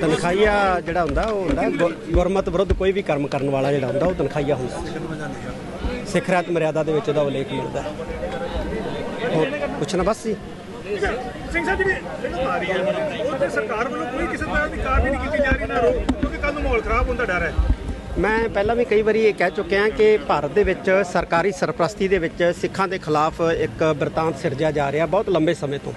ਤਨਖਾਹੀਆ ਜਿਹੜਾ ਹੁੰਦਾ ਉਹ ਹੁੰਦਾ ਗੁਰਮਤ ਵਿਰੁੱਧ ਕੋਈ ਵੀ ਕਰਮ ਕਰਨ ਵਾਲਾ ਜਿਹੜਾ ਹੁੰਦਾ ਉਹ ਤਨਖਾਹੀਆ ਹੁੰਦਾ। ਸਿੱਖ ਰਾਤ ਮਰਿਆਦਾ ਦੇ ਵਿੱਚ ਉਹਦਾ ਉਲੇਖ ਮਿਲਦਾ। ਪੁੱਛਣਾ ਬਸ ਸੀ ਸਿੰਘ ਸਾਹਿਬ ਜਿਹੜੀ ਫਿਲਮ ਆ ਰਹੀ ਹੈ ਉਹ ਤੇ ਸਰਕਾਰ ਵੱਲੋਂ ਕੋਈ ਕਿਸੇ ਤਰ੍ਹਾਂ ਦੀ ਕਾਰਵਾਈ ਨਹੀਂ ਕੀਤੀ ਜਾ ਰਹੀ ਨਾ ਰੋਕ ਕਿਉਂਕਿ ਕੱਲ ਨੂੰ ਮਾਹੌਲ ਖਰਾਬ ਹੋਣ ਦਾ ਡਰ ਹੈ। ਮੈਂ ਪਹਿਲਾਂ ਵੀ ਕਈ ਵਾਰੀ ਇਹ ਕਹਿ ਚੁੱਕਿਆ ਕਿ ਭਾਰਤ ਦੇ ਵਿੱਚ ਸਰਕਾਰੀ ਸਰਪ੍ਰਸਤੀ ਦੇ ਵਿੱਚ ਸਿੱਖਾਂ ਦੇ ਖਿਲਾਫ ਇੱਕ ਬਰਤਾਂਤ ਸਿਰਜਿਆ ਜਾ ਰਿਹਾ ਬਹੁਤ ਲੰਬੇ ਸਮੇਂ ਤੋਂ।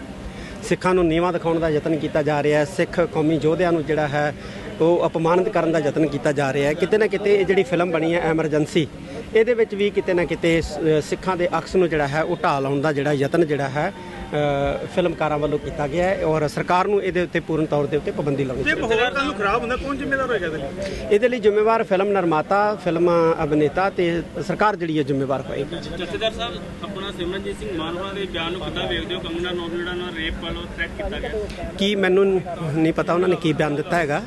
ਸਿੱਖਾਂ ਨੂੰ ਨੀਵਾਂ ਦਿਖਾਉਣ ਦਾ ਯਤਨ ਕੀਤਾ ਜਾ ਰਿਹਾ ਹੈ। ਸਿੱਖ ਕੌਮੀ ਯੋਧਿਆਂ ਨੂੰ ਜਿਹੜਾ ਹੈ ਉਹ ਅਪਮਾਨਿਤ ਕਰਨ ਦਾ ਯਤਨ ਕੀਤਾ ਜਾ ਰਿਹਾ ਹੈ। ਕਿਤੇ ਨਾ ਕਿਤੇ ਇਹ ਜਿਹੜੀ ਫਿਲਮ ਬਣੀ ਹੈ ਐਮਰਜੈਂਸੀ ਇਹਦੇ ਵਿੱਚ ਵੀ ਕਿਤੇ ਨਾ ਕਿਤੇ ਸਿੱਖਾਂ ਦੇ ਅਕਸ ਨੂੰ ਜਿਹੜਾ ਹੈ ਉਹ ਢਾਹ ਲਾਉਣ ਦਾ ਜਿਹੜਾ ਯਤਨ ਜਿਹੜਾ ਹੈ ਫਿਲਮਕਾਰਾਂ ਵੱਲੋਂ ਕੀਤਾ ਗਿਆ ਹੈ ਔਰ ਸਰਕਾਰ ਨੂੰ ਇਹਦੇ ਉੱਤੇ ਪੂਰਨ ਤੌਰ ਦੇ ਉੱਤੇ ਪਾਬੰਦੀ ਲਾਉਣੀ ਜੇ ਮਾਹੌਲ ਕੱਲ ਖਰਾਬ ਹੁੰਦਾ ਕੌਣ ਜ਼ਿੰਮੇਵਾਰ ਹੋਏਗਾ ਇਹਦੇ ਲਈ? ਇਹਦੇ ਲਈ ਜ਼ਿੰਮੇਵਾਰ ਫਿਲਮ ਨਿਰਮਾਤਾ ਫਿਲਮ ਅਭਿਨੇਤਾ ਤੇ ਸਰਕਾਰ ਜਿਹੜੀ ਹੈ ਜ਼ਿੰਮੇਵਾਰ ਹੋਏਗੀ। ਜਥੇਦਾਰ ਸਾਹਿਬ ਆਪਣਾ ਸਿਮਰਨਜੀਤ ਸਿੰਘ ਮਾਨ ਹੋਣਾ ਦੇ ਬਿਆਨ ਨੂੰ ਕਿੱਦਾਂ ਵੇਖਦੇ ਹੋ? ਕੰਗਨਾ ਜਿਹੜਾ ਨਾਲ ਰੇਪ ਵੱਲੋਂ ਥ੍ਰੈਟ ਕੀਤਾ ਗਿਆ। ਕੀ ਮੈਨੂੰ ਨਹੀਂ ਪਤਾ ਉਹਨਾਂ ਨੇ ਕੀ ਬਿਆਨ ਦਿੱਤਾ ਹੈਗਾ?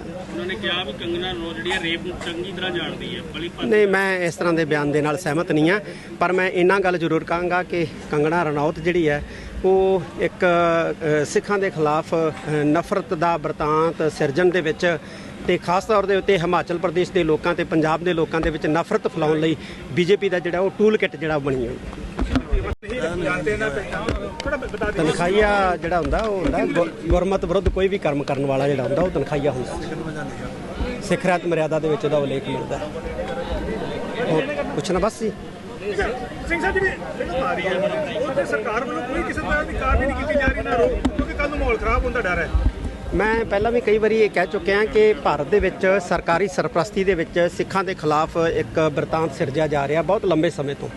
ਉਹਨਾਂ ਨੇ ਕਿਹਾ ਵੀ ਕੰਗਨਾ ਨੌ ਜਿਹੜੀ ਹੈ ਰੇਪ ਨੂੰ ਚੰਗੀ ਤਰ੍ਹਾਂ ਜਾਣਦੀ ਹੈ ਬਲੀ ਨਹੀਂ, ਮੈਂ ਇਸ ਤਰ੍ਹਾਂ ਦੇ ਬਿਆਨ ਦੇ ਨਾਲ ਸਹਿਮਤ ਨਹੀਂ ਆ, ਪਰ ਮੈਂ ਇੰਨਾ ਗੱਲ ਜ਼ਰੂਰ ਕਹਾਂਗਾ ਕਿ ਕੰਗਣਾ ਰਣੌਤ ਜਿਹੜੀ ਹੈ ਉਹ ਇੱਕ ਸਿੱਖਾਂ ਦੇ ਖਿਲਾਫ ਨਫ਼ਰਤ ਦਾ ਬਰਤਾਂਤ ਸਿਰਜਣ ਦੇ ਵਿੱਚ ਤੇ ਖਾਸ ਤੌਰ ਦੇ ਉੱਤੇ ਹਿਮਾਚਲ ਪ੍ਰਦੇਸ਼ ਦੇ ਲੋਕਾਂ ਤੇ ਪੰਜਾਬ ਦੇ ਲੋਕਾਂ ਦੇ ਵਿੱਚ ਨਫ਼ਰਤ ਫੈਲਾਉਣ ਲਈ ਬੀਜੇਪੀ ਦਾ ਜਿਹੜਾ ਉਹ ਟੂਲ ਕਿੱਟ ਜਿਹੜਾ ਉਹ ਬਣੀ ਹੋਈ। ਨਾ ਤਨਖਾਹੀਆ ਜਿਹੜਾ ਹੁੰਦਾ ਉਹ ਹੁੰਦਾ ਗੁਰਮਤ ਵਿਰੁੱਧ ਕੋਈ ਵੀ ਕਰਮ ਕਰਨ ਵਾਲਾ ਜਿਹੜਾ ਹੁੰਦਾ ਉਹ ਤਨਖਾਹੀਆ ਹੁੰਦਾ। ਸਿੱਖ ਰਾਤ ਮਰਿਆਦਾ ਦੇ ਵਿੱਚ ਉਹਦਾ ਉਲੇਖ ਮਿਲਦਾ। ਹੋਰ ਪੁੱਛਣਾ ਬਸ ਸੀ ਸਿੰਘ ਸਾਹਿਬ ਜਿਹੜੀ ਫਿਲਮ ਆ ਰਹੀ ਹੈ ਉਹ ਤੇ ਸਰਕਾਰ ਵੱਲੋਂ ਕੋਈ ਕਿਸੇ ਤਰ੍ਹਾਂ ਦੀ ਕਾਰਵਾਈ ਨਹੀਂ ਕੀਤੀ ਜਾ ਰਹੀ ਨਾ ਰੋਕ ਕਿਉਂਕਿ ਕੱਲ ਨੂੰ ਮਾਹੌਲ ਖਰਾਬ ਹੋਣ ਦਾ ਡਰ ਹੈ। ਮੈਂ ਪਹਿਲਾਂ ਵੀ ਕਈ ਵਾਰੀ ਇਹ ਕਹਿ ਚੁੱਕਿਆ ਕਿ ਭਾਰਤ ਦੇ ਵਿੱਚ ਸਰਕਾਰੀ ਸਰਪ੍ਰਸਤੀ ਦੇ ਵਿੱਚ ਸਿੱਖਾਂ ਦੇ ਖਿਲਾਫ ਇੱਕ ਬਰਤਾਂਤ ਸਿਰਜਿਆ ਜਾ ਰਿਹਾ ਬਹੁਤ ਲੰਬੇ ਸਮੇਂ ਤੋਂ।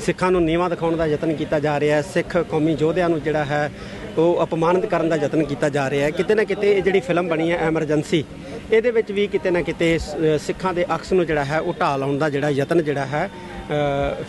ਸਿੱਖਾਂ ਨੂੰ ਨੀਵਾਂ ਦਿਖਾਉਣ ਦਾ ਯਤਨ ਕੀਤਾ ਜਾ ਰਿਹਾ ਹੈ। ਸਿੱਖ ਕੌਮੀ ਯੋਧਿਆਂ ਨੂੰ ਜਿਹੜਾ ਹੈ, ਉਹ ਅਪਮਾਨਿਤ ਕਰਨ ਦਾ ਯਤਨ ਕੀਤਾ ਜਾ ਰਿਹਾ ਹੈ। ਕਿਤੇ ਨਾ ਕਿਤੇ ਇਹ ਜਿਹੜੀ ਫਿਲਮ ਬਣੀ ਹੈ ਐਮਰਜੈਂਸੀ ਇਹਦੇ ਵਿੱਚ ਵੀ ਕਿਤੇ ਨਾ ਕਿਤੇ ਸਿੱਖਾਂ ਦੇ ਅਕਸ ਨੂੰ ਜਿਹੜਾ ਹੈ ਉਹ ਢਾਹ ਲਾਉਣ ਦਾ ਜਿਹੜਾ ਯਤਨ ਜਿਹੜਾ ਹੈ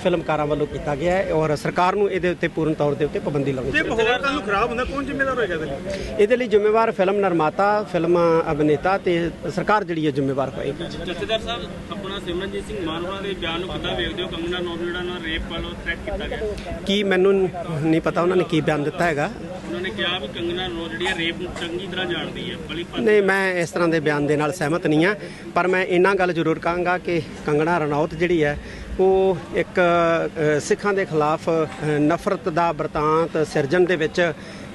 ਫਿਲਮਕਾਰਾਂ ਵੱਲੋਂ ਕੀਤਾ ਗਿਆ ਹੈ ਔਰ ਸਰਕਾਰ ਨੂੰ ਇਹਦੇ ਉੱਤੇ ਪੂਰਨ ਤੌਰ ਦੇ ਉੱਤੇ ਪਾਬੰਦੀ ਲਾਉਣੀ ਜੇ ਮਾਹੌਲ ਨੂੰ ਖਰਾਬ ਹੁੰਦਾ ਕੌਣ ਜ਼ਿੰਮੇਵਾਰ ਹੋਏਗਾ ਇਹਦੇ ਲਈ? ਇਹਦੇ ਲਈ ਜ਼ਿੰਮੇਵਾਰ ਫਿਲਮ ਨਿਰਮਾਤਾ ਫਿਲਮ ਅਭਿਨੇਤਾ ਤੇ ਸਰਕਾਰ ਜਿਹੜੀ ਹੈ ਜ਼ਿੰਮੇਵਾਰ ਹੋਏਗੀ। ਜਥੇਦਾਰ ਸਾਹਿਬ ਆਪਣਾ ਸਿਮਰਨਜੀਤ ਸਿੰਘ ਮਾਨ ਹੋਣਾ ਦੇ ਬਿਆਨ ਨੂੰ ਕਿੱਦਾਂ ਵੇਖਦੇ ਹੋ? ਕੰਗਨਾ ਜਿਹੜਾ ਨਾਲ ਰੇਪ ਵੱਲੋਂ ਥ੍ਰੈਟ ਕੀਤਾ ਗਿਆ। ਕੀ ਮੈਨੂੰ ਨਹੀਂ ਪਤਾ ਉਹਨਾਂ ਨੇ ਕੀ ਬਿਆਨ ਦਿੱਤਾ ਹੈਗਾ? ਉਹਨਾਂ ਨੇ ਕਿਹਾ ਵੀ ਕੰਗਨਾ ਨੌ ਜਿਹੜੀ ਹੈ ਰੇਪ ਨੂੰ ਚੰਗੀ ਤਰ੍ਹਾਂ ਜਾਣਦੀ ਹੈ, ਬਲੀ ਨਹੀਂ, ਮੈਂ ਇਸ ਤਰ੍ਹਾਂ ਦੇ ਬਿਆਨ ਦੇ ਨਾਲ ਸਹਿਮਤ ਨਹੀਂ ਆ ਪਰ ਮੈਂ ਇੰਨਾ ਗੱਲ ਜ਼ਰੂਰ ਕਹਾਂਗਾ ਕਿ ਕੰਗਣਾ ਰਣੌਤ ਜਿਹੜੀ ਹੈ, ਉਹ ਇੱਕ ਸਿੱਖਾਂ ਦੇ ਖਿਲਾਫ ਨਫ਼ਰਤ ਦਾ ਬਰਤਾਂਤ ਸਿਰਜਣ ਦੇ ਵਿੱਚ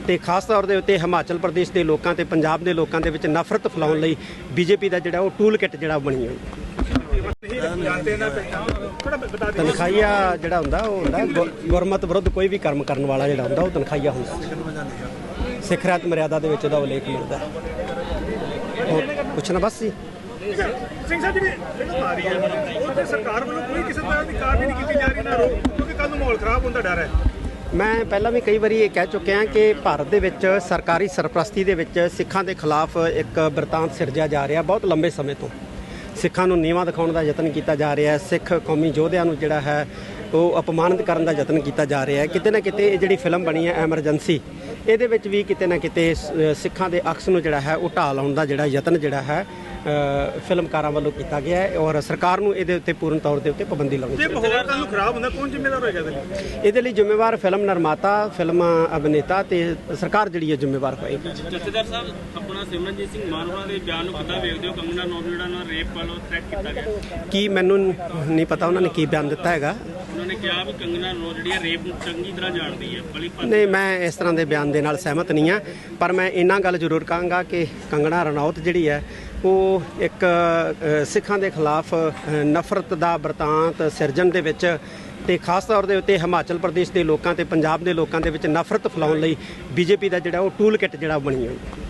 ਤੇ ਖਾਸ ਤੌਰ ਦੇ ਉੱਤੇ ਹਿਮਾਚਲ ਪ੍ਰਦੇਸ਼ ਦੇ ਲੋਕਾਂ ਤੇ ਪੰਜਾਬ ਦੇ ਲੋਕਾਂ ਦੇ ਵਿੱਚ ਨਫ਼ਰਤ ਫੈਲਾਉਣ ਲਈ ਬੀਜੇਪੀ ਦਾ ਜਿਹੜਾ ਉਹ ਟੂਲ ਕਿੱਟ ਜਿਹੜਾ ਉਹ ਬਣੀ ਹੋਈ ਤਨਖਾਹੀਆ ਜਿਹੜਾ ਹੁੰਦਾ ਉਹ ਹੁੰਦਾ ਗੁਰਮਤ ਵਿਰੁੱਧ ਕੋਈ ਵੀ ਕਰਮ ਕਰਨ ਵਾਲਾ ਜਿਹੜਾ ਹੁੰਦਾ ਉਹ ਤਨਖਾਹੀਆ ਹੁੰਦਾ। ਸਿੱਖ ਰਾਤ ਮਰਿਆਦਾ ਦੇ ਵਿੱਚ ਉਹਦਾ ਉਲੇਖ ਮਿਲਦਾ। ਪੁੱਛਣਾ ਬਸ ਸੀ ਸਿੰਘ ਸਾਹਿਬ ਜਿਹੜੀ ਫਿਲਮ ਆ ਰਹੀ ਹੈ ਉਹ ਤੇ ਸਰਕਾਰ ਵੱਲੋਂ ਕੋਈ ਕਿਸੇ ਤਰ੍ਹਾਂ ਦੀ ਕਾਰਵਾਈ ਨਹੀਂ ਕੀਤੀ ਜਾ ਰਹੀ ਨਾ ਰੋਕ ਕਿਉਂਕਿ ਕੱਲ ਨੂੰ ਮਾਹੌਲ ਖਰਾਬ ਹੋਣ ਦਾ ਡਰ ਹੈ। ਮੈਂ ਪਹਿਲਾਂ ਵੀ ਕਈ ਵਾਰੀ ਇਹ ਕਹਿ ਚੁੱਕਿਆ ਕਿ ਭਾਰਤ ਦੇ ਵਿੱਚ ਸਰਕਾਰੀ ਸਰਪ੍ਰਸਤੀ ਦੇ ਵਿੱਚ ਸਿੱਖਾਂ ਦੇ ਖਿਲਾਫ ਇੱਕ ਬਰਤਾਂਤ ਸਿਰਜਿਆ ਜਾ ਰਿਹਾ ਬਹੁਤ ਲੰਬੇ ਸਮੇਂ ਤੋਂ। ਸਿੱਖਾਂ ਨੂੰ ਨੀਵਾਂ ਦਿਖਾਉਣ ਦਾ ਯਤਨ ਕੀਤਾ ਜਾ ਰਿਹਾ ਹੈ। ਸਿੱਖ ਕੌਮੀ ਯੋਧਿਆਂ ਨੂੰ ਜਿਹੜਾ ਹੈ ਉਹ ਅਪਮਾਨਿਤ ਕਰਨ ਦਾ ਯਤਨ ਕੀਤਾ ਜਾ ਰਿਹਾ ਹੈ। ਕਿਤੇ ਨਾ ਕਿਤੇ ਇਹ ਜਿਹੜੀ ਫਿਲਮ ਬਣੀ ਹੈ ਐਮਰਜੈਂਸੀ ਇਹਦੇ ਵਿੱਚ ਵੀ ਕਿਤੇ ਨਾ ਕਿਤੇ ਸਿੱਖਾਂ ਦੇ ਅਕਸ ਨੂੰ ਜਿਹੜਾ ਹੈ ਉਹ ਢਾਹ ਲਾਉਣ ਦਾ ਜਿਹੜਾ ਯਤਨ ਜਿਹੜਾ ਹੈ ਫਿਲਮਕਾਰਾਂ ਵੱਲੋਂ ਕੀਤਾ ਗਿਆ ਹੈ ਔਰ ਸਰਕਾਰ ਨੂੰ ਇਹਦੇ ਉੱਤੇ ਪੂਰਨ ਤੌਰ ਦੇ ਉੱਤੇ ਪਾਬੰਦੀ ਲਾਉਣੀ ਜੇ ਮਾਹੌਲ ਕੱਲ ਨੂੰ ਖਰਾਬ ਹੁੰਦਾ ਕੌਣ ਜ਼ਿੰਮੇਵਾਰ ਹੋਏਗਾ ਇਹਦੇ ਲਈ? ਇਹਦੇ ਲਈ ਜ਼ਿੰਮੇਵਾਰ ਫਿਲਮ ਨਿਰਮਾਤਾ ਫਿਲਮ ਅਭਿਨੇਤਾ ਤੇ ਸਰਕਾਰ ਜਿਹੜੀ ਹੈ ਜ਼ਿੰਮੇਵਾਰ ਹੋਏਗੀ। ਜਥੇਦਾਰ ਸਾਹਿਬ ਆਪਣਾ ਸਿਮਰਨਜੀਤ ਸਿੰਘ ਮਾਨ ਹੋਣਾ ਦੇ ਬਿਆਨ ਨੂੰ ਕਿੱਦਾਂ ਵੇਖਦੇ ਹੋ? ਕੰਗਨਾ ਜਿਹੜਾ ਨਾਲ ਰੇਪ ਵੱਲੋਂ ਥ੍ਰੈਟ ਕੀਤਾ ਗਿਆ। ਕੀ ਮੈਨੂੰ ਨਹੀਂ ਪਤਾ ਉਹਨਾਂ ਨੇ ਕੀ ਬਿਆਨ ਦਿੱਤਾ ਹੈਗਾ? ਕਿਹਾ ਵੀ ਕੰਗਨਾ ਨੌ ਜਿਹੜੀ ਹੈ ਰੇਪ ਨੂੰ ਚੰਗੀ ਤਰ੍ਹਾਂ ਜਾਣਦੀ ਹੈ ਬਲੀ ਨਹੀਂ, ਮੈਂ ਇਸ ਤਰ੍ਹਾਂ ਦੇ ਬਿਆਨ ਦੇ ਨਾਲ ਸਹਿਮਤ ਨਹੀਂ ਆ, ਪਰ ਮੈਂ ਇੰਨਾ ਗੱਲ ਜ਼ਰੂਰ ਕਹਾਂਗਾ ਕਿ ਕੰਗਣਾ ਰਣੌਤ ਜਿਹੜੀ ਹੈ ਉਹ ਇੱਕ ਸਿੱਖਾਂ ਦੇ ਖਿਲਾਫ ਨਫ਼ਰਤ ਦਾ ਬਰਤਾਂਤ ਸਿਰਜਣ ਦੇ ਵਿੱਚ ਤੇ ਖਾਸ ਤੌਰ ਦੇ ਉੱਤੇ ਹਿਮਾਚਲ ਪ੍ਰਦੇਸ਼ ਦੇ ਲੋਕਾਂ ਤੇ ਪੰਜਾਬ ਦੇ ਲੋਕਾਂ ਦੇ ਵਿੱਚ ਨਫ਼ਰਤ ਫੈਲਾਉਣ ਲਈ ਬੀਜੇਪੀ ਦਾ ਜਿਹੜਾ ਉਹ ਟੂਲ ਕਿੱਟ ਜਿਹੜਾ ਉਹ ਬਣੀ ਹੋਈ।